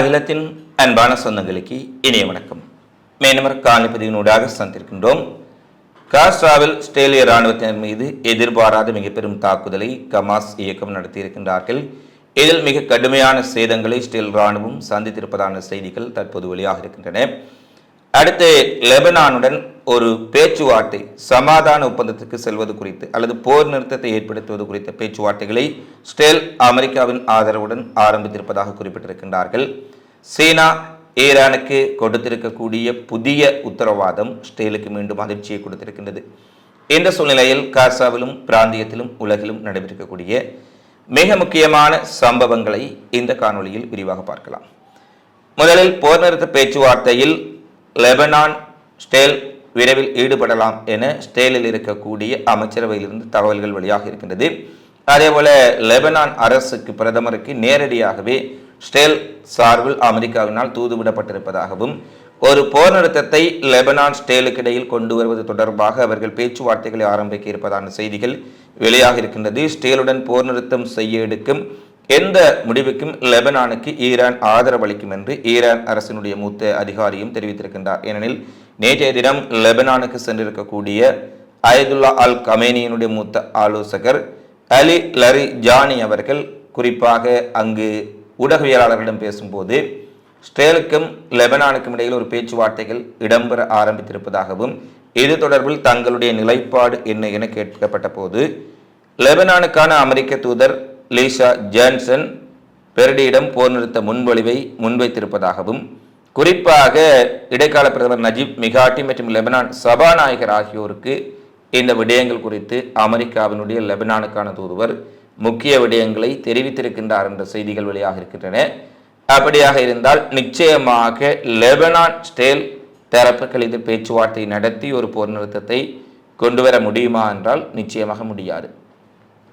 அகிலத்தின் அன்பான சொந்தங்களுக்கு இனிய வணக்கம். மேனமர் காணிப்பதிவினூடாக சந்திருக்கின்றோம் காஸ்ட்ராவில் ஸ்டேலிய இராணுவத்தினர் மீது எதிர்பாராத மிக பெரும் தாக்குதலை கமாஸ் இயக்கம் நடத்தியிருக்கின்றார்கள். இதில் மிக கடுமையான சேதங்களை ஸ்டேல் இராணுவம் சந்தித்திருப்பதான செய்திகள் தற்போது வெளியாக இருக்கின்றன அடுத்து லெபனானுடன் ஒரு பேச்சுவார்த்தை சமாதான ஒப்பந்தத்துக்கு செல்வது குறித்து அல்லது போர் நிறுத்தத்தை ஏற்படுத்துவது குறித்த பேச்சுவார்த்தைகளை ஸ்டேல் அமெரிக்காவின் ஆதரவுடன் ஆரம்பித்திருப்பதாக குறிப்பிட்டிருக்கின்றார்கள். சீனா ஈரானுக்கு கொடுத்திருக்கக்கூடிய புதிய உத்தரவாதம் ஸ்டேலுக்கு மீண்டும் அதிர்ச்சியை கொடுத்திருக்கின்றது. இந்த சூழ்நிலையில் காசாவிலும் பிராந்தியத்திலும் உலகிலும் நடைபெற்றிருக்கக்கூடிய மிக முக்கியமான சம்பவங்களை இந்த காணொலியில் விரிவாக பார்க்கலாம். முதலில் போர் நிறுத்த பேச்சுவார்த்தையில் லெபனான் ஸ்டேல் விரைவில் ஈடுபடலாம் என ஸ்டேலில் இருக்கக்கூடிய அமைச்சரவையிலிருந்து தகவல்கள் வெளியாக இருக்கின்றது. அதேபோல லெபனான் அரசுக்கு பிரதமருக்கு நேரடியாகவே ஸ்டேல் சார்பில் அமெரிக்காவினால் தூதுவிடப்பட்டிருப்பதாகவும் ஒரு போர் நிறுத்தத்தை லெபனான் ஸ்டேலுக்கு இடையில் கொண்டு வருவது தொடர்பாக அவர்கள் பேச்சுவார்த்தைகளை ஆரம்பிக்க இருப்பதான செய்திகள் வெளியாக இருக்கின்றது. ஸ்டேலுடன் போர் நிறுத்தம் செய்ய எடுக்கும் எந்த முடிவுக்கும் லெபனானுக்கு ஈரான் ஆதரவளிக்கும் என்று ஈரான் அரசினுடைய மூத்த அதிகாரியும் தெரிவித்திருக்கின்றார். ஏனெனில் நேற்றைய தினம் லெபனானுக்கு சென்றிருக்கக்கூடிய அயதுல்லா அல் கமேனியினுடைய மூத்த ஆலோசகர் அலி லரி ஜானி அவர்கள் குறிப்பாக அங்கு ஊடகவியலாளர்களிடம் பேசும்போது ஸ்டேலுக்கும் லெபனானுக்கும் இடையில் ஒரு பேச்சுவார்த்தைகள் இடம்பெற ஆரம்பித்திருப்பதாகவும் இது தொடர்பில் தங்களுடைய நிலைப்பாடு என்ன என கேட்கப்பட்ட போது லெபனானுக்கான அமெரிக்க தூதர் லீசா ஜான்சன் பெரடியிடம் போர் நிறுத்த முன்மொழிவை முன்வைத்திருப்பதாகவும் குறிப்பாக இடைக்கால பிரதமர் நஜீப் மிகாட்டி மற்றும் லெபனான் சபாநாயகர் ஆகியோருக்கு இந்த விடயங்கள் குறித்து அமெரிக்காவினுடைய லெபனானுக்கான தூதுவர் முக்கிய விடயங்களை தெரிவித்திருக்கின்றார் என்ற செய்திகள் வெளியாக இருக்கின்றன. அப்படியாக இருந்தால் நிச்சயமாக லெபனான் ஸ்டேல் தரப்புகள் இது பேச்சுவார்த்தை நடத்தி ஒரு போர் நிறுத்தத்தை கொண்டு வர முடியுமா என்றால் நிச்சயமாக முடியாது.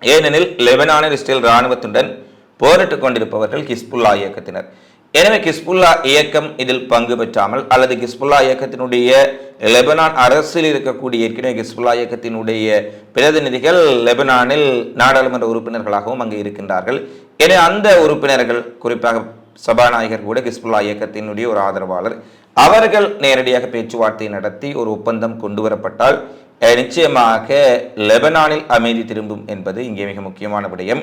ஏனெனில் லெபனானில் இஸ்ரேல் இராணுவத்துடன் போரிட்டுக் கொண்டிருப்பவர்கள் ஹிஸ்புல்லா இயக்கத்தினர். எனவே கிஸ்புல்லா இயக்கம் இதில் பங்கு பெற்றாமல் அல்லது கிஸ்புல்லா இயக்கத்தினுடைய லெபனான் அரசில் இருக்கக்கூடிய ஏற்கனவே கிஸ்புல்லா இயக்கத்தினுடைய பிரதிநிதிகள் லெபனானில் நாடாளுமன்ற உறுப்பினர்களாகவும் அங்கு இருக்கின்றார்கள். எனவே அந்த உறுப்பினர்கள் குறிப்பாக சபாநாயகர் கூட கிஸ்புல்லா இயக்கத்தினுடைய ஒரு ஆதரவாளர். அவர்கள் நேரடியாக பேச்சுவார்த்தை நடத்தி ஒரு ஒப்பந்தம் கொண்டு வரப்பட்டால் நிச்சயமாக லெபனானில் அமைதி திரும்பும் என்பது இங்கே மிக முக்கியமான விடயம்.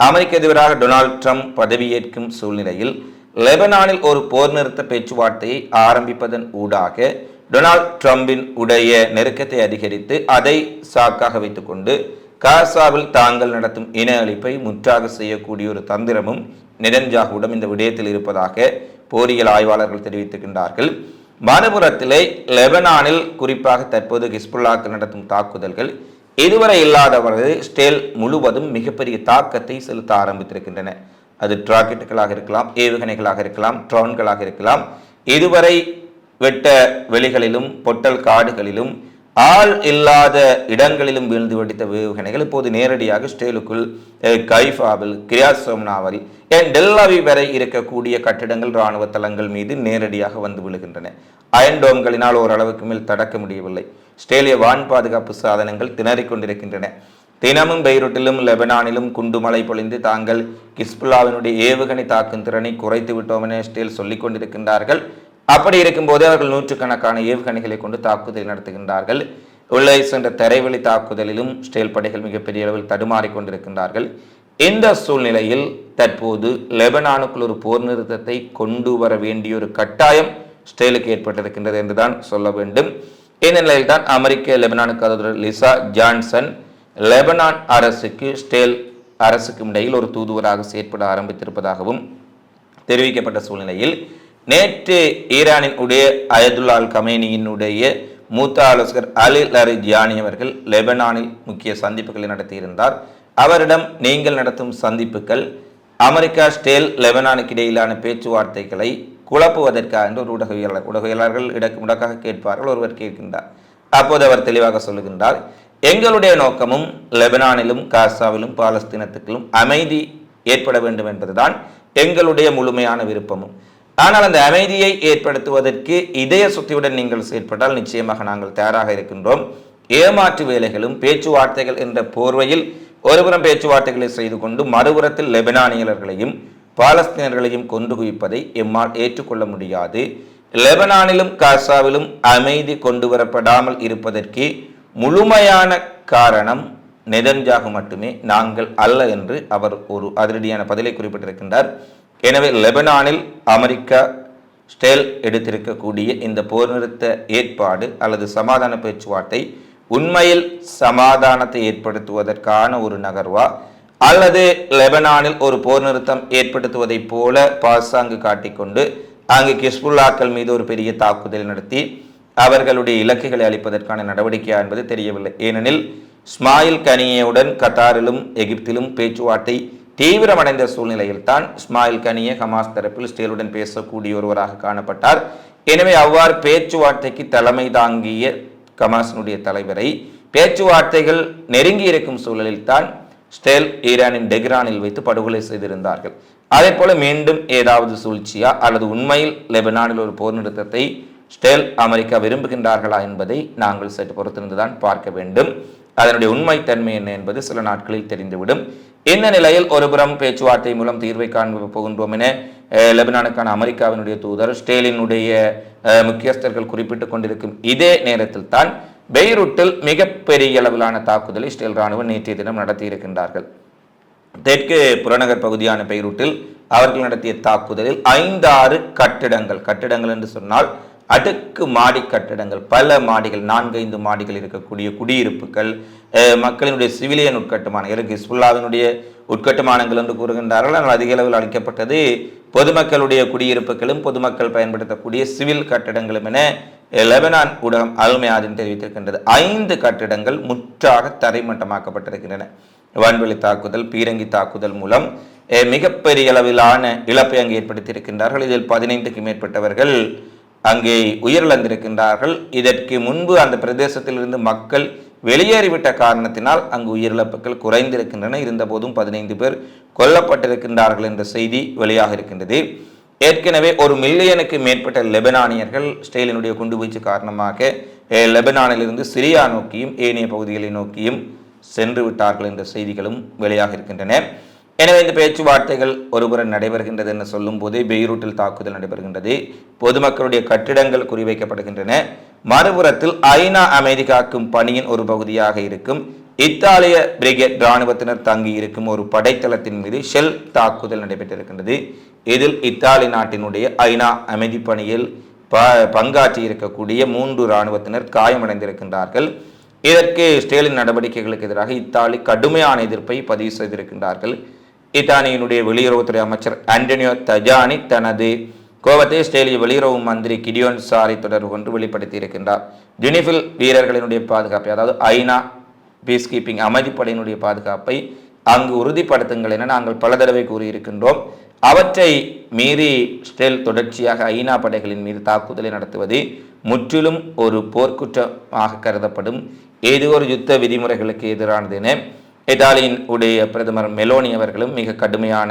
அமெரிக்க அதிபராக டொனால்ட் ட்ரம்ப் பதவியேற்கும் சூழ்நிலையில் லெபனானில் ஒரு போர் நிறுத்த பேச்சுவார்த்தையை ஆரம்பிப்பதன் ஊடாக டொனால்ட் ட்ரம்பின் உடைய நெருக்கத்தை அதிகரித்து அதை சாக்காக வைத்துக்கொண்டு காசாவில் தாங்கள் நடத்தும் இன அழிப்பை முற்றாக செய்யக்கூடிய ஒரு தந்திரமும் நெதன்ஜாகுவிடம் இந்த விடயத்தில் இருப்பதாக போரியல் ஆய்வாளர்கள் தெரிவித்திருக்கின்றார்கள் மறுபுறத்திலே லெபனானில் குறிப்பாக தற்போது ஹிஸ்புல்லாக்கு நடத்தும் தாக்குதல்கள் இதுவரை இல்லாதவரது ஸ்டேல் முழுவதும் மிகப்பெரிய தாக்கத்தை செலுத்த ஆரம்பித்திருக்கின்றன. அது ராக்கெட்டுகளாக இருக்கலாம் ஏவுகணைகளாக இருக்கலாம் ட்ரோன்களாக இருக்கலாம். இதுவரை வெட்ட வெளிகளிலும் பொட்டல் காடுகளிலும் ஆள் இல்லாத இடங்களிலும் வீழ்ந்து வெடித்த வேவுகணைகள் இப்போது நேரடியாக ஸ்டேலுக்குள் கைஃபாவில் கிரியாஸ் ஏன் டெல்லாவி வரை இருக்கக்கூடிய கட்டிடங்கள் இராணுவ தளங்கள் மீது நேரடியாக வந்து விழுகின்றன. அயன்டோம்களினால் ஓரளவுக்கு மேல் தடக்க முடியவில்லை. ஸ்டேலிய வான் பாதுகாப்பு சாதனங்கள் திணறிக் கொண்டிருக்கின்றன. தினமும் பெய்ரூட்டிலும் லெபனானிலும் குண்டுமலை பொழிந்து தாங்கள் கிஸ்புல்லாவினுடைய ஏவுகணை தாக்கும் திறனை குறைத்து விட்டோம் என ஸ்டேல் சொல்லிக் கொண்டிருக்கின்றார்கள். அப்படி இருக்கும்போது அவர்கள் நூற்றுக்கணக்கான ஏவுகணைகளை கொண்டு தாக்குதல் நடத்துகின்றார்கள். உள்ளே சென்ற தரைவழி தாக்குதலிலும் ஸ்டேல் படைகள் மிகப்பெரிய அளவில் தடுமாறிக்கொண்டிருக்கின்றார்கள் இந்த சூழ்நிலையில் தற்போது லெபனானுக்குள் ஒரு போர் நிறுத்தத்தை கொண்டு வர வேண்டிய ஒரு கட்டாயம் ஸ்டேலுக்கு ஏற்பட்டிருக்கின்றது என்றுதான் சொல்ல வேண்டும். இந்த நிலையில் தான் அமெரிக்க லெபனானுக்கு அதிபர் லிசா ஜான்சன் லெபனான் அரசுக்கு ஸ்டேல் அரசுக்கும் இடையில் ஒரு தூதுவராக செயற்பட ஆரம்பித்திருப்பதாகவும் தெரிவிக்கப்பட்ட சூழ்நிலையில் நேற்று ஈரானின் உடைய அயதுல்லா அல் கமேனியினுடைய மூத்த ஆலோசகர் அலி லரி ஜியானி அவர்கள் லெபனானில் முக்கிய சந்திப்புகளை நடத்தியிருந்தார். அவரிடம் நீங்கள் நடத்தும் சந்திப்புகள் அமெரிக்கா ஸ்டேல் லெபனானுக்கு இடையிலான பேச்சுவார்த்தைகளை குழப்புவதற்காக என்று ஒரு ஊடகவியலாளர் ஊடகவியலாளர்கள் இடக்கு முடக்காக கேட்பார்கள் ஒருவர் கேட்கின்றார். அப்போது அவர் தெளிவாக சொல்லுகின்றார் எங்களுடைய நோக்கமும் லெபனானிலும் காசாவிலும் பாலஸ்தீனத்துக்களும் அமைதி ஏற்பட வேண்டும் என்பதுதான் எங்களுடைய முழுமையான விருப்பமும். ஆனால் அந்த அமைதியை ஏற்படுத்துவதற்கு இதய சுத்தியுடன் நீங்கள் செயற்பட்டால் நிச்சயமாக நாங்கள் தயாராக இருக்கின்றோம். ஏமாற்று வேலைகளும் பேச்சுவார்த்தைகள் என்ற போர்வையில் ஒருபுறம் பேச்சுவார்த்தைகளை செய்து கொண்டு மறுபுறத்தில் லெபனானியர்களையும் பாலஸ்தீனர்களையும் கொண்டு குவிப்பதை எம்மால் ஏற்றுக்கொள்ள முடியாது. லெபனானிலும் காசாவிலும் அமைதி கொண்டு வரப்படாமல் இருப்பதற்கு முழுமையான காரணம் நெதன்ஜாகு மட்டுமே. நாங்கள் அல்ல என்று அவர் ஒரு அதிரடியான பதிலை குறிப்பிட்டிருக்கின்றார். எனவே லெபனானில் அமெரிக்கா ஸ்டேல் எடுத்திருக்கக்கூடிய இந்த போர் நிறுத்த ஏற்பாடு அல்லது சமாதான பேச்சுவார்த்தை உண்மையில் சமாதானத்தை ஏற்படுத்துவதற்கான ஒரு நகர்வா? அல்லது லெபனானில் ஒரு போர் நிறுத்தம் ஏற்படுத்துவதைப் போல பாசாங்கு காட்டிக்கொண்டு அங்கு கிஸ்புல்லாக்கள் மீது ஒரு பெரிய தாக்குதல் நடத்தி அவர்களுடைய இலக்குகளை அளிப்பதற்கான நடவடிக்கையா என்பது தெரியவில்லை. ஏனெனில் ஸ்மாயில் கனியவுடன் கத்தாரிலும் எகிப்திலும் பேச்சுவார்த்தை தீவிரமடைந்த சூழ்நிலையில் தான் இஸ்மாயில் கனியே ஹமாஸ் தரப்பில் ஸ்டேலுடன் பேசக்கூடிய ஒருவராக காணப்பட்டார். எனவே அவ்வாறு பேச்சுவார்த்தைக்கு தலைமை தாங்கிய ஹமாஸினுடைய தலைவரை பேச்சுவார்த்தைகள் நெருங்கி இருக்கும் சூழலில் தான் ஸ்டேல் ஈரானின் டெக்ரானில் வைத்து படுகொலை செய்திருந்தார்கள். அதே போல மீண்டும் ஏதாவது சூழ்ச்சியா அல்லது உண்மையில் லெபனானில் ஒரு போர் நிறுத்தத்தை ஸ்டேல் அமெரிக்கா விரும்புகின்றார்களா என்பதை நாங்கள் சற்று பொறுத்திருந்துதான் பார்க்க வேண்டும். அதனுடைய உண்மைத்தன்மை என்ன என்பது சில நாட்களில் தெரிந்துவிடும். இந்த நிலையில் ஒருபுறம் பேச்சுவார்த்தை மூலம் தீர்வை காண்ப போகின்றோம் என லெபனானுக்கான அமெரிக்காவினுடைய தூதர் ஸ்டேலினுடைய முக்கியஸ்தர்கள் குறிப்பிட்டுக் கொண்டிருக்கும் இதே நேரத்தில் தான் பெய்ரூட்டில் மிகப்பெரிய அளவிலான தாக்குதலை ஸ்டேல் ராணுவம் நேற்றைய தினம் நடத்தியிருக்கின்றார்கள் தெற்கு புறநகர் பகுதியான பெய்ரூட்டில் அவர்கள் நடத்திய தாக்குதலில் ஐந்தாறு கட்டிடங்கள் கட்டிடங்கள் என்று சொன்னால் அடுக்கு மாடி கட்டடங்கள் பல மாடிகள் நான்கைந்து மாடிகள் இருக்கக்கூடிய குடியிருப்புகள் மக்களினுடைய சிவிலியன் உட்கட்டுமான எனக்கு ஹிஸ்புல்லாவினுடைய உட்கட்டுமானங்கள் என்று கூறுகின்றார்கள். ஆனால் அதிக அளவில் அளிக்கப்பட்டது பொதுமக்களுடைய குடியிருப்புகளும் பொதுமக்கள் பயன்படுத்தக்கூடிய சிவில் கட்டடங்களும் என லெபனான் ஊடகம் அல்மையாதின் தெரிவித்திருக்கின்றது. ஐந்து கட்டிடங்கள் முற்றாக தரைமட்டமாக்கப்பட்டிருக்கின்றன. வான்வெளி தாக்குதல் பீரங்கி தாக்குதல் மூலம் மிகப்பெரிய அளவிலான இழப்பை அங்கு ஏற்படுத்தியிருக்கின்றார்கள். இதில் பதினைந்துக்கும் மேற்பட்டவர்கள் அங்கே உயிரிழந்திருக்கின்றார்கள். இதற்கு முன்பு அந்த பிரதேசத்திலிருந்து மக்கள் வெளியேறிவிட்ட காரணத்தினால் அங்கு உயிரிழப்புகள் குறைந்திருக்கின்றன. இருந்தபோதும் பதினைந்து பேர் கொல்லப்பட்டிருக்கின்றார்கள் என்ற செய்தி வெளியாக இருக்கின்றது. ஏற்கனவே ஒரு மில்லியனுக்கு மேற்பட்ட லெபனானியர்கள் ஸ்டெயிலினுடைய குண்டுவீச்சு காரணமாக லெபனானிலிருந்து சிரியா நோக்கியும் ஏனைய பகுதிகளை நோக்கியும் சென்று விட்டார்கள் என்ற செய்திகளும் வெளியாக இருக்கின்றன. எனவே இந்த பேச்சுவார்த்தைகள் ஒருபுறம் நடைபெறுகின்றது என்று சொல்லும் போதே பெய்ரூட்டில் தாக்குதல் நடைபெறுகின்றது. பொதுமக்களுடைய கட்டிடங்கள் குறிவைக்கப்படுகின்றன. மறுபுறத்தில் ஐநா அமைதி காக்கும் பணியின் ஒரு பகுதியாக இருக்கும். இத்தாலிய பிரிகேட் இராணுவத்தினர் தங்கி இருக்கும் ஒரு படைத்தளத்தின் மீது ஷெல் தாக்குதல் நடைபெற்றிருக்கின்றது. இதில் இத்தாலி நாட்டினுடைய ஐநா அமைதி பணியில் ப பங்காற்றி இருக்கக்கூடிய மூன்று இராணுவத்தினர் காயமடைந்திருக்கின்றார்கள். இதற்கு ஸ்டேலின் நடவடிக்கைகளுக்கு எதிராக இத்தாலி கடுமையான எதிர்ப்பை பதிவு செய்திருக்கின்றார்கள். இத்தானியினுடைய வெளியுறவுத்துறை அமைச்சர் ஆண்டனியோ தஜானி தனது கோபத்தை ஸ்டேலிய வெளியுறவு மந்திரி கிடியோன் சாரி தொடர்பு கொண்டு வெளிப்படுத்தியிருக்கின்றார். ஜெனிஃபில் வீரர்களினுடைய பாதுகாப்பை அதாவது ஐநா பீஸ் கீப்பிங் அமைதிப்படையினுடைய பாதுகாப்பை அங்கு உறுதிப்படுத்துங்கள் என நாங்கள் பல தடவை கூறியிருக்கின்றோம். அவற்றை மீறி ஸ்டேல் தொடர்ச்சியாக ஐநா படைகளின் மீது தாக்குதலை நடத்துவது முற்றிலும் ஒரு போர்க்குற்றமாக கருதப்படும். ஏதோ ஒரு யுத்த விதிமுறைகளுக்கு எதிரானது என இத்தாலியின் உடைய பிரதமர் மெலோனி அவர்களும் மிக கடுமையான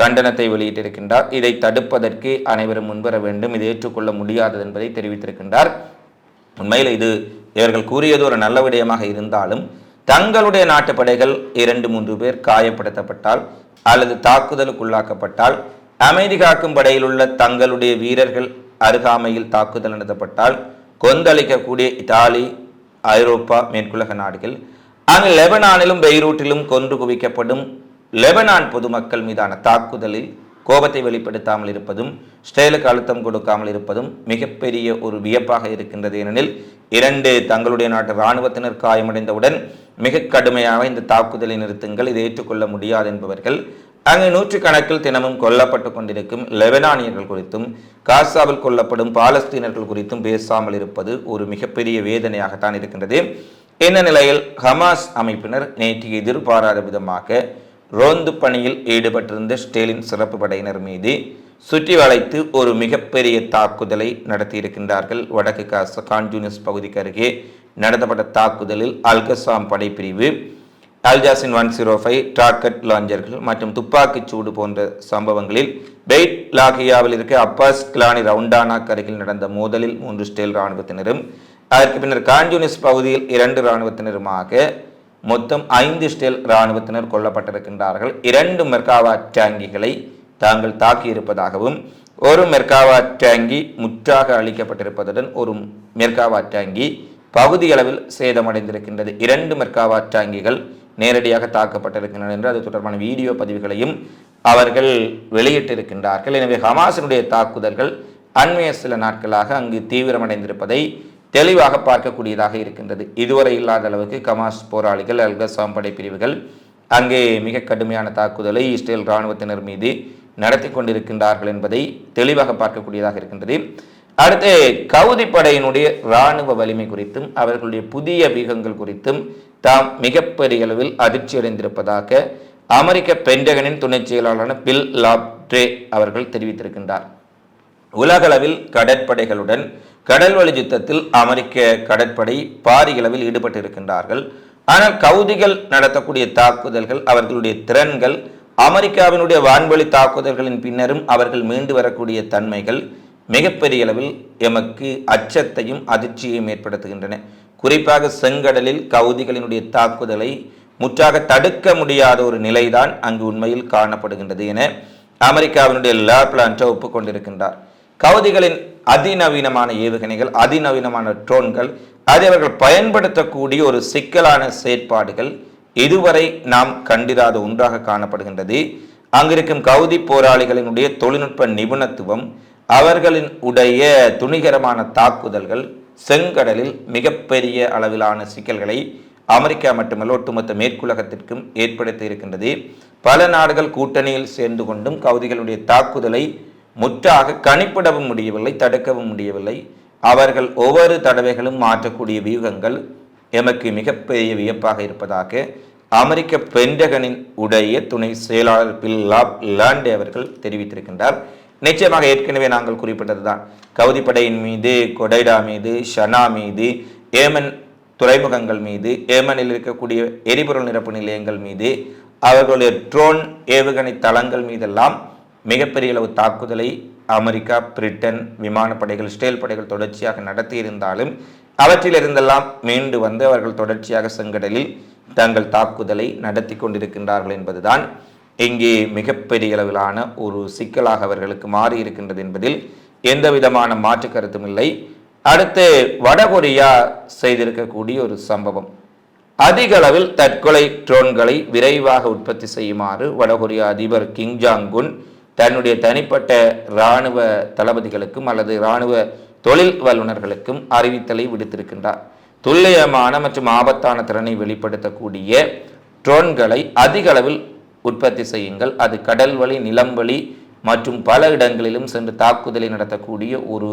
கண்டனத்தை வெளியிட்டிருக்கின்றார். இதை தடுப்பதற்கு அனைவரும் முன்வர வேண்டும். இதை ஏற்றுக்கொள்ள முடியாதது என்பதை தெரிவித்திருக்கின்றார். உண்மையில் இது இவர்கள் கூறியது ஒரு நல்ல விடயமாக இருந்தாலும் தங்களுடைய நாட்டு படைகள் இரண்டு மூன்று பேர் காயப்படுத்தப்பட்டால் அல்லது தாக்குதலுக்குள்ளாக்கப்பட்டால் அமைதி காக்கும் படையில் உள்ள தங்களுடைய வீரர்கள் அருகாமையில் தாக்குதல் நடத்தப்பட்டால் கொந்தளிக்கக்கூடிய இத்தாலி ஐரோப்பா மேற்குலக நாடுகள் அங்கு லெபனானிலும் பெய்ரூட்டிலும் கொன்று குவிக்கப்படும் லெபனான் பொதுமக்கள் மீதான தாக்குதலில் கோபத்தை வெளிப்படுத்தாமல் இருப்பதும் ஸ்டேலுக்கு அழுத்தம் கொடுக்காமல் இருப்பதும் மிகப்பெரிய ஒரு வியப்பாக இருக்கின்றது. ஏனெனில் இரண்டு தங்களுடைய நாட்டு இராணுவத்தினர் காயமடைந்தவுடன் மிக கடுமையாக இந்த தாக்குதலை நிறுத்துங்கள் இதை ஏற்றுக்கொள்ள முடியாது என்பவர்கள் அங்கு நூற்றுக்கணக்கில் தினமும் கொல்லப்பட்டு கொண்டிருக்கும் லெபனானியர்கள் குறித்தும் காசாவில் கொல்லப்படும் பாலஸ்தீனர்கள் குறித்தும் பேசாமல் இருப்பது ஒரு மிகப்பெரிய வேதனையாகத்தான் இருக்கின்றது. இந்த நிலையில் ஹமாஸ் அமைப்பினர் நேற்று எதிர்பாராத விதமாக ரோந்து பணியில் ஈடுபட்டிருந்த ஸ்டேலின் சிறப்பு படையினர் மீது சுற்றி வளைத்து ஒரு மிகப்பெரிய தாக்குதலை நடத்தியிருக்கின்றார்கள். வடக்கு காச கான்ஜூனிஸ் பகுதிக்கு அருகே நடத்தப்பட்ட தாக்குதலில் அல்கசாம் படைப்பிரிவு Al Yasin one zero five target லாஞ்சர்கள் மற்றும் துப்பாக்கிச் சூடு போன்ற சம்பவங்களில் பெய்ட் லாகியாவில் இருக்க அப்பாஸ் கிலானி ரவுண்டானா அருகில் நடந்த மோதலில் மூன்று ஸ்டேல் இராணுவத்தினரும் அதற்கு பின்னர் காஞ்சுனிஸ் பகுதியில் இரண்டு இராணுவத்தினருமாக மொத்தம் ஐந்து ஸ்டேல் இராணுவத்தினர் கொல்லப்பட்டிருக்கின்றார்கள். இரண்டு மெர்காவா டேங்கிகளை தாங்கள் தாக்கியிருப்பதாகவும் ஒரு மெர்காவா டேங்கி முற்றாக அளிக்கப்பட்டிருப்பதுடன் ஒரு மெர்காவா டேங்கி பகுதியளவில் சேதமடைந்திருக்கின்றது. இரண்டு மெர்காவா டேங்கிகள் நேரடியாக தாக்கப்பட்டிருக்கின்றன என்று அது தொடர்பான வீடியோ பதிவுகளையும் அவர்கள் வெளியிட்டிருக்கின்றார்கள். எனவே ஹமாஸினுடைய தாக்குதல்கள் அண்மைய சில நாட்களாக அங்கு தீவிரமடைந்திருப்பதை தெளிவாக பார்க்கக்கூடியதாக இருக்கின்றது. இதுவரை இல்லாத அளவுக்கு கமாஸ் போராளிகள் அல்கசாம் படை பிரிவுகள் அங்கே மிக கடுமையான தாக்குதலை இஸ்ரேல் இராணுவத்தினர் மீது நடத்தி கொண்டிருக்கின்றார்கள் என்பதை தெளிவாக பார்க்கக்கூடியதாக இருக்கின்றது. அடுத்து கவுதி படையினுடைய இராணுவ வலிமை குறித்தும் அவர்களுடைய புதிய வீகங்கள் குறித்தும் தாம் மிகப்பெரிய அளவில் அதிர்ச்சி அடைந்திருப்பதாக அமெரிக்க பென்டகனின் துணை செயலாளரான பில் லாப்ட்ரே அவர்கள் தெரிவித்திருக்கின்றார். உலகளவில் கடற்படைகளுடன் கடல் வழி யுத்தத்தில் அமெரிக்க கடற்படை பாரியளவில் ஈடுபட்டிருக்கின்றார்கள். ஆனால் கவுதிகள் நடத்தக்கூடிய தாக்குதல்கள் அவர்களுடைய திறன்கள் அமெரிக்காவினுடைய வான்வழி தாக்குதல்களின் பின்னரும் அவர்கள் மீண்டு வரக்கூடிய தன்மைகள் மிகப்பெரிய அளவில் எமக்கு அச்சத்தையும் அதிர்ச்சியையும் ஏற்படுத்துகின்றன. குறிப்பாக செங்கடலில் கவுதிகளினுடைய தாக்குதலை முற்றாக தடுக்க முடியாத ஒரு நிலைதான் அங்கு உண்மையில் காணப்படுகின்றது என அமெரிக்காவினுடைய லா பிளான்ட்டோ ஒப்புக்கொண்டிருக்கின்றார். கவுதிகளின் அதிநவீனமான ஏவுகணைகள் அதிநவீனமான ட்ரோன்கள் அதை அவர்கள் பயன்படுத்தக்கூடிய ஒரு சிக்கலான செயற்பாடுகள் இதுவரை நாம் கண்டிராத ஒன்றாக காணப்படுகின்றது. அங்கிருக்கும் கவுதி போராளிகளினுடைய தொழில்நுட்ப நிபுணத்துவம் அவர்களின் உடைய துணிகரமான தாக்குதல்கள் செங்கடலில் மிகப்பெரிய அளவிலான சிக்கல்களை அமெரிக்கா மட்டுமல்ல ஒட்டுமொத்த மேற்குலகத்திற்கும் ஏற்படுத்தி இருக்கின்றது. பல நாடுகள் கூட்டணியில் சேர்ந்து கொண்டும் கவுதிகளுடைய தாக்குதலை முற்றாக கணிப்பிடவும் முடியவில்லை தடுக்கவும் முடியவில்லை. அவர்கள் ஒவ்வொரு தடவைகளும் மாற்றக்கூடிய வியூகங்கள் எமக்கு மிகப்பெரிய வியப்பாக இருப்பதாக அமெரிக்க பென்டகனின் உடைய துணை செயலாளர் பில் லாப் லாண்டே அவர்கள் தெரிவித்திருக்கின்றார். நிச்சயமாக ஏற்கனவே நாங்கள் குறிப்பிட்டதுதான். கவுதிப்படையின் மீது கொடைடா மீது ஷனா மீது ஏமன் துறைமுகங்கள் மீது ஏமனில் இருக்கக்கூடிய எரிபொருள் நிரப்பு நிலையங்கள் மீது அவர்களுடைய ட்ரோன் ஏவுகணை தளங்கள் மீதெல்லாம் மிகப்பெரிய அளவு தாக்குதலை அமெரிக்கா பிரிட்டன் விமானப்படைகள் ஸ்டேல் படைகள் தொடர்ச்சியாக நடத்தியிருந்தாலும் அவற்றிலிருந்தெல்லாம் மீண்டு வந்து அவர்கள் தொடர்ச்சியாக செங்கடலில் தங்கள் தாக்குதலை நடத்தி கொண்டிருக்கின்றார்கள் என்பதுதான் இங்கே மிகப்பெரிய அளவிலான ஒரு சிக்கலாக அவர்களுக்கு மாறி இருக்கின்றது என்பதில் எந்த விதமான மாற்று கருத்தும் இல்லை. அடுத்து வடகொரியா செய்திருக்கக்கூடிய ஒரு சம்பவம். அதிக அளவில் தற்கொலை ட்ரோன்களை விரைவாக உற்பத்தி செய்யுமாறு வடகொரியா அதிபர் கிங் ஜாங் குன் தன்னுடைய தனிப்பட்ட இராணுவ தளபதிகளுக்கும் அல்லது இராணுவ தொழில் வல்லுநர்களுக்கும் அறிவித்தலை விடுத்திருக்கின்றார். துல்லியமான மற்றும் ஆபத்தான திறனை வெளிப்படுத்தக்கூடிய ட்ரோன்களை அதிக அளவில் உற்பத்தி செய்யுங்கள். அது கடல் வழி நிலம் வழி மற்றும் பல இடங்களிலும் சென்று தாக்குதலை நடத்தக்கூடிய ஒரு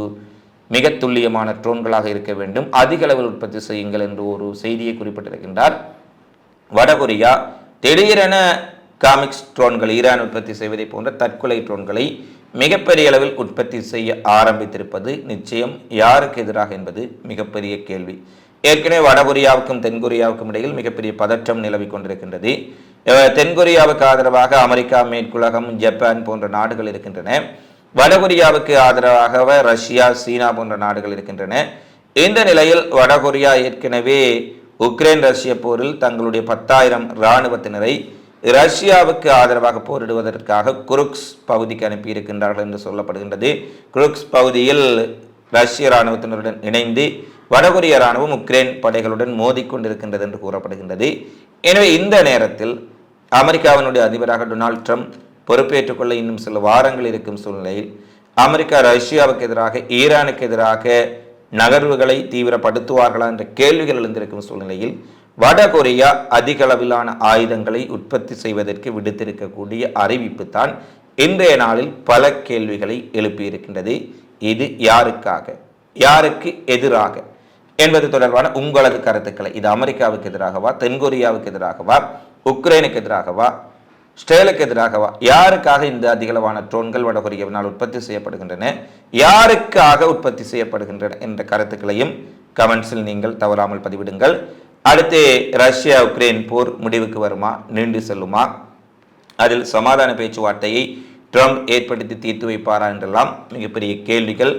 மிக துல்லியமான ட்ரோன்களாக இருக்க வேண்டும். அதிக அளவில் உற்பத்தி செய்யுங்கள் என்று ஒரு செய்தியை குறிப்பிட்டிருக்கின்றார். வடகொரியா திடீரென காமிக்ஸ் ட்ரோன்கள் ஈரான் உற்பத்தி செய்வதை போன்ற தற்கொலை ட்ரோன்களை மிகப்பெரிய அளவில் உற்பத்தி செய்ய ஆரம்பித்திருப்பது நிச்சயம் யாருக்கு எதிராக என்பது மிகப்பெரிய கேள்வி. ஏற்கனவே வடகொரியாவுக்கும் தென்கொரியாவுக்கும் இடையில் மிகப்பெரிய பதற்றம் நிலவி கொண்டிருக்கின்றது. தென்கொரியாவுக்கு ஆதரவாக அமெரிக்கா மேற்குலகம் ஜப்பான் போன்ற நாடுகள் இருக்கின்றன. வடகொரியாவுக்கு ஆதரவாக ரஷ்யா சீனா போன்ற நாடுகள் இருக்கின்றன. இந்த நிலையில் வடகொரியா ஏற்கனவே உக்ரைன் ரஷ்ய போரில் தங்களுடைய பத்தாயிரம் இராணுவத்தினரை ரஷ்யாவுக்கு ஆதரவாக போரிடுவதற்காக குருக்ஸ் பகுதிக்கு அனுப்பியிருக்கின்றார்கள் என்று சொல்லப்படுகின்றது. குருக்ஸ் பகுதியில் ரஷ்ய இராணுவத்தினருடன் இணைந்து வடகொரிய இராணுவம் உக்ரைன் படைகளுடன் மோதிக்கொண்டிருக்கின்றது என்று கூறப்படுகின்றது. எனவே இந்த நேரத்தில் அமெரிக்காவினுடைய அதிபராக டொனால்ட் ட்ரம்ப் பொறுப்பேற்றுக் கொள்ள இன்னும் சில வாரங்கள் இருக்கும் சூழ்நிலையில் அமெரிக்கா ரஷ்யாவுக்கு எதிராக ஈரானுக்கு எதிராக நகர்வுகளை தீவிரப்படுத்துவார்களா என்ற கேள்விகள் எழுந்திருக்கும் சூழ்நிலையில் வடகொரியா அதிக அளவிலான ஆயுதங்களை உற்பத்தி செய்வதற்கு விடுத்திருக்கக்கூடிய அறிவிப்பு தான் இன்றைய நாளில் பல கேள்விகளை எழுப்பியிருக்கின்றது. இது யாருக்காக? யாருக்கு எதிராக? என்பது தொடர்பான உங்களது கருத்துக்களை இது அமெரிக்காவுக்கு எதிராகவா தென்கொரியாவுக்கு எதிராகவா உக்ரைனுக்கு எதிராகவா ஸ்டேலுக்கு எதிராகவா யாருக்காக இந்த அதிகளவான ட்ரோன்கள் வடகொரியாவினால் உற்பத்தி செய்யப்படுகின்றன யாருக்காக உற்பத்தி செய்யப்படுகின்றன என்ற கருத்துக்களையும் கமெண்ட்ஸில் நீங்கள் தவறாமல் பதிவிடுங்கள். அடுத்து ரஷ்யா உக்ரைன் போர் முடிவுக்கு வருமா நீண்டு செல்லுமா? அதில் சமாதான பேச்சுவார்த்தையை ட்ரம்ப் ஏற்படுத்தி தீர்த்து வைப்பாரா என்றெல்லாம் மிகப்பெரிய கேள்விகள்.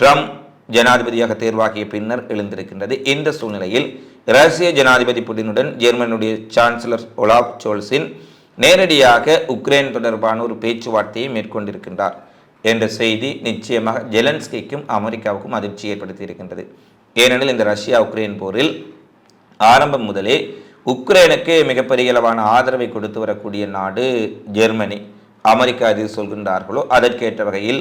ட்ரம்ப் ஜனாதிபதியாக தேர்வாகிய பின்னர் எழுந்திருக்கின்றது. இந்த சூழ்நிலையில் ரஷ்ய ஜனாதிபதி புடினுடன் ஜெர்மனுடைய சான்சலர் ஒலாப் சோல்ஸின் நேரடியாக உக்ரைன் தொடர்பான ஒரு பேச்சுவார்த்தையை மேற்கொண்டிருக்கின்றார் என்ற செய்தி நிச்சயமாக ஜெலன்ஸ்கிக்கும் அமெரிக்காவுக்கும் அதிர்ச்சி ஏற்படுத்தி இருக்கின்றது. ஏனெனில் இந்த ரஷ்யா உக்ரைன் போரில் ஆரம்பம் முதலே உக்ரைனுக்கு மிகப்பெரிய அளவான ஆதரவை கொடுத்து வரக்கூடிய நாடு ஜெர்மனி. அமெரிக்கா எது சொல்கின்றார்களோ அதற்கேற்ற வகையில்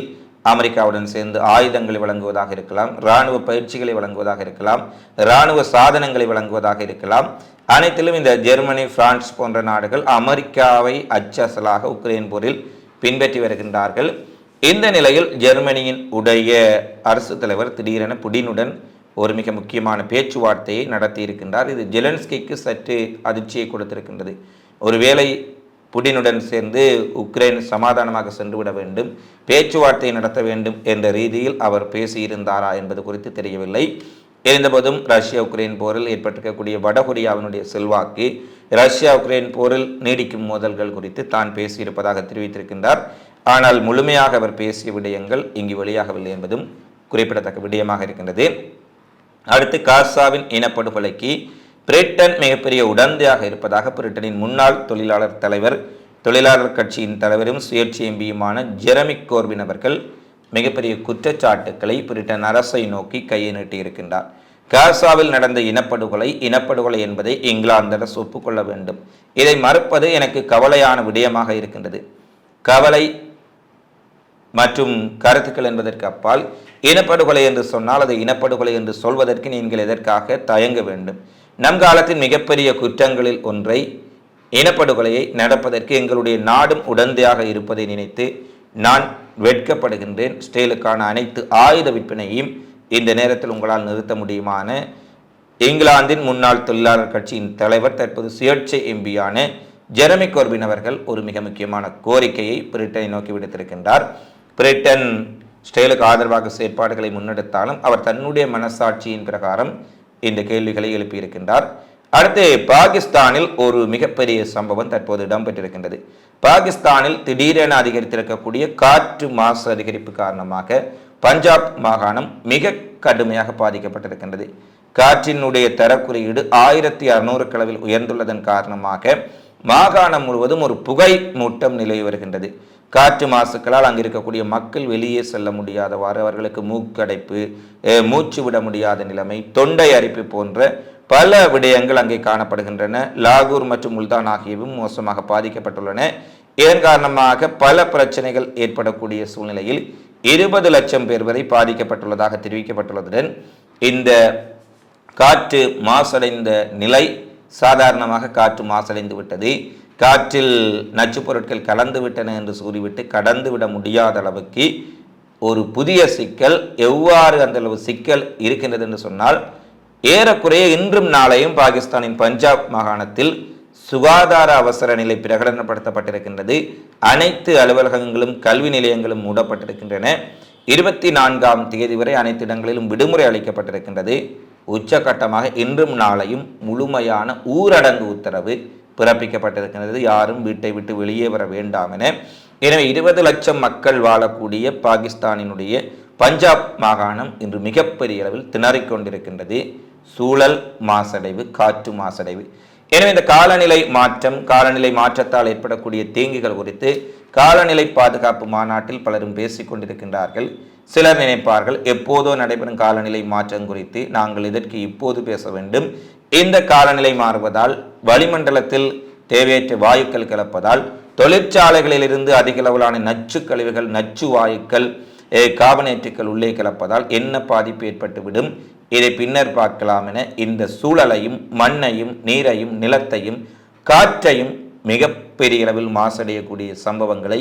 அமெரிக்காவுடன் சேர்ந்து ஆயுதங்களை வழங்குவதாக இருக்கலாம் இராணுவ பயிற்சிகளை வழங்குவதாக இருக்கலாம் இராணுவ சாதனங்களை வழங்குவதாக இருக்கலாம். அனைத்திலும் இந்த ஜெர்மனி பிரான்ஸ் போன்ற நாடுகள் அமெரிக்காவை அச்சசலாக உக்ரைன் போரில் பின்பற்றி வருகின்றார்கள். இந்த நிலையில் ஜெர்மனியின் உடைய அரசு தலைவர் திடீரென புடினுடன் ஒரு மிக முக்கியமான பேச்சுவார்த்தையை நடத்தி இருக்கின்றார் இது ஜெலன்ஸ்கிக்கு சற்று அதிர்ச்சியை கொடுத்திருக்கின்றது. ஒருவேளை புடினுடன் சேர்ந்து உக்ரைன் சமாதானமாக சென்றுவிட வேண்டும் பேச்சுவார்த்தை நடத்த வேண்டும் என்ற ரீதியில் அவர் பேசியிருந்தாரா என்பது குறித்து தெரியவில்லை. இருந்தபோதும் ரஷ்யா உக்ரைன் போரில் ஏற்பட்டிருக்கக்கூடிய வடகொரியாவினுடைய செல்வாக்கு ரஷ்யா உக்ரைன் போரில் நீடிக்கும் மோதல்கள் குறித்து தான் பேசியிருப்பதாக தெரிவித்திருக்கின்றார். ஆனால் முழுமையாக அவர் பேசிய விடயங்கள் இங்கு வெளியாகவில்லை என்பதும் குறிப்பிடத்தக்க விடயமாக இருக்கின்றது. அடுத்து காசாவின் இனப்படுகொலைக்கு பிரிட்டன் மிகப்பெரிய உடந்தையாக இருப்பதாக பிரிட்டனின் முன்னாள் தொழிலாளர் தலைவர் தொழிலாளர் கட்சியின் தலைவரும் சுயேட்சை எம்பியுமான ஜெரமி கோர்பின் அவர்கள் மிகப்பெரிய குற்றச்சாட்டுக்களை பிரிட்டன் அரசை நோக்கி கையை நீட்டியிருக்கின்றார் காசாவில் நடந்த இனப்படுகொலை இனப்படுகொலை என்பதை இங்கிலாந்து அரசு ஒப்புக்கொள்ள வேண்டும். இதை மறுப்பது எனக்கு கவலையான விடயமாக இருக்கின்றது. கவலை மற்றும் கருத்துக்கள் என்பதற்கு அப்பால் இனப்படுகொலை என்று சொன்னால் அதை இனப்படுகொலை என்று சொல்வதற்கு நீங்கள் எதற்காக தயங்க வேண்டும்? நம் காலத்தின் மிகப்பெரிய குற்றங்களில் ஒன்றை இனப்படுகொலையை நடப்பதற்கு எங்களுடைய நாடும் உடந்தையாக இருப்பதை நினைத்து நான் வெட்கப்படுகின்றேன். ஸ்டேலுக்கான அனைத்து ஆயுத விற்பனையும் இந்த நேரத்தில் உங்களால் நிறுத்த முடியுமான இங்கிலாந்தின் முன்னாள் தொழிலாளர் கட்சியின் தலைவர் தற்போது சுயேட்சை எம்பியான ஜெரமி கோர்பின் அவர்கள் ஒரு மிக முக்கியமான கோரிக்கையை பிரிட்டனை நோக்கி விடுத்திருக்கின்றார். பிரிட்டன் ஸ்டேலுக்கு ஆதரவாக செயற்பாடுகளை முன்னெடுத்தாலும் அவர் தன்னுடைய மனசாட்சியின் பிரகாரம் இந்த கேள்விகளை எழுப்பியிருக்கின்றார். அடுத்து பாகிஸ்தானில் ஒரு மிகப்பெரிய சம்பவம் தற்போது இடம்பெற்றிருக்கின்றது. பாகிஸ்தானில் திடீரென அதிகரித்திருக்கக்கூடிய காற்று மாசு அதிகரிப்பு காரணமாக பஞ்சாப் மாகாணம் மிக கடுமையாக பாதிக்கப்பட்டிருக்கின்றது. காற்றினுடைய தரக்குறியீடு ஆயிரத்தி அறுநூறு கிளவில் உயர்ந்துள்ளதன் காரணமாக மாகாணம் முழுவதும் ஒரு புகை மூட்டம் நிலவி வருகின்றது. காற்று மாசுக்களால் அங்கே இருக்கக்கூடிய மக்கள் வெளியே செல்ல முடியாதவாறு அவர்களுக்கு மூக்கடைப்பு மூச்சு விட முடியாத நிலைமை தொண்டை அரிப்பு போன்ற பல விடயங்கள் அங்கே காணப்படுகின்றன. லாகூர் மற்றும் முல்தான் ஆகியவும் மோசமாக பாதிக்கப்பட்டுள்ளன. இதன் காரணமாக பல பிரச்சனைகள் ஏற்படக்கூடிய சூழ்நிலையில் இருபது லட்சம் பேர் வரை பாதிக்கப்பட்டுள்ளதாக தெரிவிக்கப்பட்டுள்ளதுடன் இந்த காற்று மாசடைந்த நிலை சாதாரணமாக காற்று மாசடைந்து விட்டது. காற்றில் நச்சு பொருட்கள் கலந்து விட்டன என்று கூறிவிட்டு கடந்து விட முடியாத அளவுக்கு ஒரு புதிய சிக்கல் எவ்வாறு அந்த அளவு சிக்கல் இருக்கின்றது என்று சொன்னால் ஏறக்குறைய இன்றும் நாளையும் பாகிஸ்தானின் பஞ்சாப் மாகாணத்தில் சுகாதார அவசர நிலை பிரகடனப்படுத்தப்பட்டிருக்கின்றது. அனைத்து அலுவலகங்களும் கல்வி நிலையங்களும் மூடப்பட்டிருக்கின்றன. இருபத்தி நான்காம் தேதி வரை அனைத்து இடங்களிலும் விடுமுறை அளிக்கப்பட்டிருக்கின்றது. உச்சகட்டமாக இன்றும் நாளையும் முழுமையான ஊரடங்கு உத்தரவு பிறப்பிக்கப்பட்டிருக்கின்றது. யாரும் வீட்டை விட்டு வெளியே வர வேண்டாம் என எனவே இருபது லட்சம் மக்கள் வாழக்கூடிய பாகிஸ்தானினுடைய பஞ்சாப் மாகாணம் இன்று மிகப்பெரிய அளவில் திணறிக் கொண்டிருக்கின்றது. சூழல் மாசடைவு காற்று மாசடைவு. எனவே இந்த காலநிலை மாற்றம் காலநிலை மாற்றத்தால் ஏற்படக்கூடிய தீங்குகள் குறித்து காலநிலை பாதுகாப்பு மாநாட்டில் பலரும் பேசிக் கொண்டிருக்கின்றார்கள். சிலர் நினைப்பார்கள் எப்போதோ நடைபெறும் காலநிலை மாற்றம் குறித்து நாங்கள் இதற்கு இப்போது பேச வேண்டும். இந்த காலநிலை மாறுவதால் வளிமண்டலத்தில் தேவையற்ற வாயுக்கள் கிளப்பதால் தொழிற்சாலைகளிலிருந்து அதிக அளவிலான நச்சு கழிவுகள் நச்சு வாயுக்கள் கார்பனேட்டுகள் காபனேற்றுக்கள் உள்ளே கிளப்பதால் என்ன பாதிப்பு ஏற்பட்டுவிடும்? இதை பின்னர் பார்க்கலாம் என இந்த சூழலையும் மண்ணையும் நீரையும் நிலத்தையும் காற்றையும் மிகப்பெரிய அளவில் மாசடையக்கூடிய சம்பவங்களை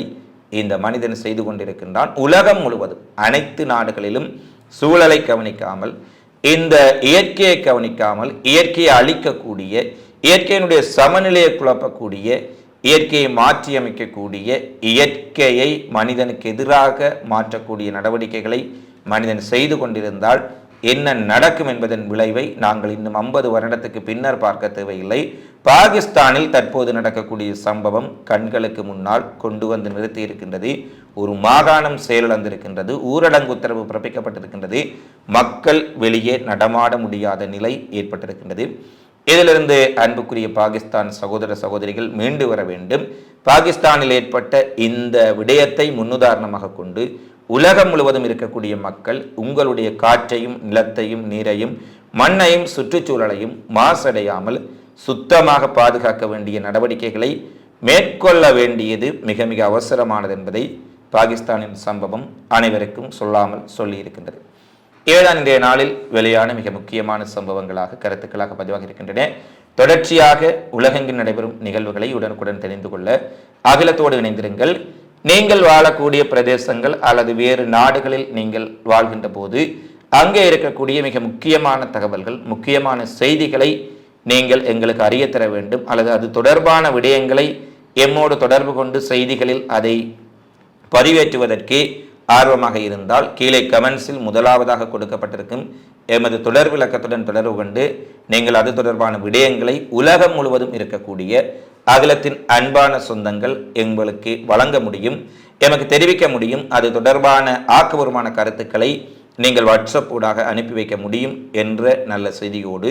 இந்த மனிதன் செய்து கொண்டிருக்கின்றான். உலகம் முழுவதும் அனைத்து நாடுகளிலும் சூழலை கவனிக்காமல் இந்த இயற்கையை கவனிக்காமல் இயற்கையை அழிக்கக்கூடிய இயற்கையினுடைய சமநிலையை குழப்பக்கூடிய இயற்கையை மாற்றியமைக்கக்கூடிய இயற்கையை மனிதனுக்கு எதிராக மாற்றக்கூடிய நடவடிக்கைகளை மனிதன் செய்து கொண்டிருந்தால் என்ன நடக்கும் என்பதன் விளைவை நாங்கள் இன்னும் ஐம்பது வருடத்துக்கு பின்னர் பார்க்க தேவையில்லை. பாகிஸ்தானில் தற்போது நடக்கக்கூடிய சம்பவம் கண்களுக்கு முன்னால் கொண்டு வந்து நிறுத்தி இருக்கின்றது ஒரு மாகாணம் செயலிழந்திருக்கின்றது ஊரடங்கு உத்தரவு பிறப்பிக்கப்பட்டிருக்கின்றது மக்கள் வெளியே நடமாட முடியாத நிலை ஏற்பட்டிருக்கின்றது. இதிலிருந்து அன்புக்குரிய பாகிஸ்தான் சகோதர சகோதரிகள் மீண்டு வர வேண்டும். பாகிஸ்தானில் ஏற்பட்ட இந்த விடயத்தை முன்னுதாரணமாக கொண்டு உலகம் முழுவதும் இருக்கக்கூடிய மக்கள் உங்களுடைய காற்றையும் நிலத்தையும் நீரையும் மண்ணையும் சுற்றுச்சூழலையும் மாசடையாமல் சுத்தமாக பாதுகாக்க வேண்டிய நடவடிக்கைகளை மேற்கொள்ள வேண்டியது மிக மிக அவசரமானது என்பதை பாகிஸ்தானின் சம்பவம் அனைவருக்கும் சொல்லாமல் சொல்லியிருக்கின்றது. ஏழாம் இன்றைய நாளில் வெளியான மிக முக்கியமான சம்பவங்களாக கருத்துக்களாக பதிவாக இருக்கின்றன தொடர்ச்சியாக உலகெங்கில் நடைபெறும் நிகழ்வுகளை உடனுக்குடன் தெரிந்து கொள்ள அகிலத்தோடு இணைந்திருங்கள். நீங்கள் வாழக்கூடிய பிரதேசங்கள் அல்லது வேறு நாடுகளில் நீங்கள் வாழ்கின்ற போது அங்கே இருக்கக்கூடிய மிக முக்கியமான தகவல்கள் முக்கியமான செய்திகளை நீங்கள் எங்களுக்கு அறிய தர வேண்டும். அல்லது அது தொடர்பான விடயங்களை எம்மோடு தொடர்பு கொண்டு செய்திகளில் அதை பதிவேற்றுவதற்கு ஆர்வமாக இருந்தால் கீழே கமெண்ட்ஸில் முதலாவதாக கொடுக்கப்பட்டிருக்கும் எமது தொடர் விளக்கத்துடன் தொடர்பு கொண்டு நீங்கள் அது தொடர்பான விடயங்களை உலகம் முழுவதும் இருக்கக்கூடிய அகிலத்தின் அன்பான சொந்தங்கள் எங்களுக்கு வழங்க முடியும் எமக்கு தெரிவிக்க முடியும் அது தொடர்பான ஆக்கபூர்வமான கருத்துக்களை நீங்கள் வாட்ஸ்அப் ஊடாக அனுப்பி வைக்க முடியும் என்ற நல்ல செய்தியோடு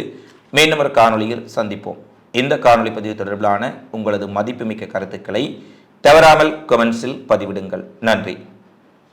மீண்டும் ஒரு காணொளியில் சந்திப்போம். இந்த காணொளி பதிவு தொடர்பிலான உங்களது மதிப்புமிக்க கருத்துக்களை தவறாமல் கமெண்ட்ஸில் பதிவிடுங்கள். நன்றி.